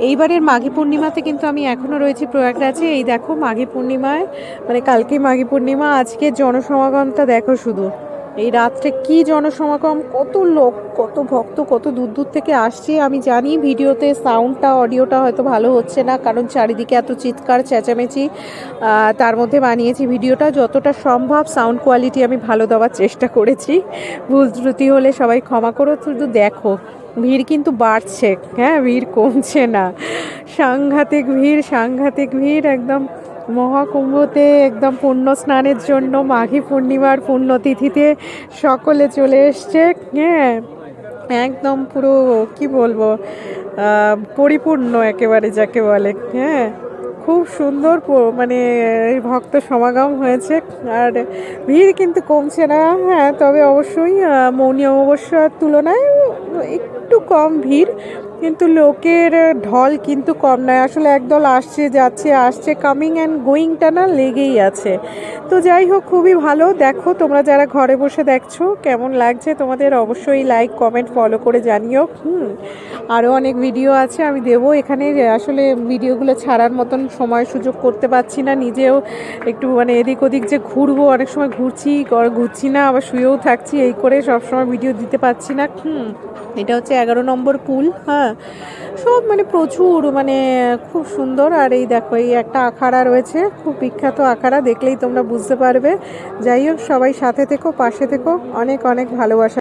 এইবারের মাঘী পূর্ণিমাতে কিন্তু আমি এখনও রয়েছি প্রয়াগরাজে। এই দেখো মাঘী পূর্ণিমায় মানে কালকে মাঘী পূর্ণিমা, আজকে জনসমাগমটা দেখো শুধু। এই রাত্রে কি জনসমাগম, কত লোক, কত ভক্ত, কত দূর দূর থেকে আসছে, আমি জানি ভিডিওতে সাউন্ডটা অডিওটা হয়তো ভালো হচ্ছে না, কারণ চারিদিকে এত চিৎকার, চেঁচামেচি তার মধ্যে বানিয়েছি ভিডিওটা। যতটা সম্ভব সাউন্ড কোয়ালিটি আমি ভালো দেওয়ার চেষ্টা করেছি। ভুল ত্রুটি হলে সবাই ক্ষমা করো, শুধু দেখো। ভিড় কিন্তু বাড়ছে হ্যাঁ ভিড় কমছে না। সাংঘাতিক ভিড় সাংঘাতিক ভিড়, একদম মহাকুম্ভতে একদম পুণ্য স্নানের জন্য মাঘী পূর্ণিমার পুণ্যতিথিতে সকলে চলে এসছে। হ্যাঁ একদম পুরো, কি বলব পরিপূর্ণ একেবারে যাকে বলে। হ্যাঁ খুব সুন্দর মানে ভক্ত সমাগম হয়েছে। আর ভিড় কিন্তু কমছে না। হ্যাঁ তবে অবশ্যই মৌনী অমাবস্যার তুলনায় একটু কম ভিড়। কিন্তু লোকের ঢল কিন্তু কম নয়। আসলে একদল আসছে, যাচ্ছে, আসছে কামিং অ্যান্ড গোয়িংটা না লেগেই আছে। তো যাই হোক, খুবই ভালো। দেখো, তোমরা যারা ঘরে বসে দেখছ, কেমন লাগছে তোমাদের অবশ্যই লাইক কমেন্ট ফলো করে জানিও। হুম আরও অনেক ভিডিও আছে, আমি দেবো। এখানে আসলে ভিডিওগুলো ছাড়ার মতন সময় সুযোগ করতে পারছি না। নিজেও একটু মানে এদিক ওদিক যে ঘুরবো, অনেক সময় ঘুরছি ঘুরছি না, আবার শুয়েও থাকছি, এই করে সবসময় ভিডিও দিতে পারছি না। হুম, এটা হচ্ছে এগারো নম্বর পুল হ্যাঁ। সব মানে প্রচুর মানে খুব সুন্দর। আর এই দেখো, এই একটা আখাড়া রয়েছে, খুব বিখ্যাত আখাড়া, দেখলেই তোমরা বুঝতে পারবে। যাই হোক, সবাই সাথে থেকো, পাশে থেকো। অনেক অনেক ভালোবাসা।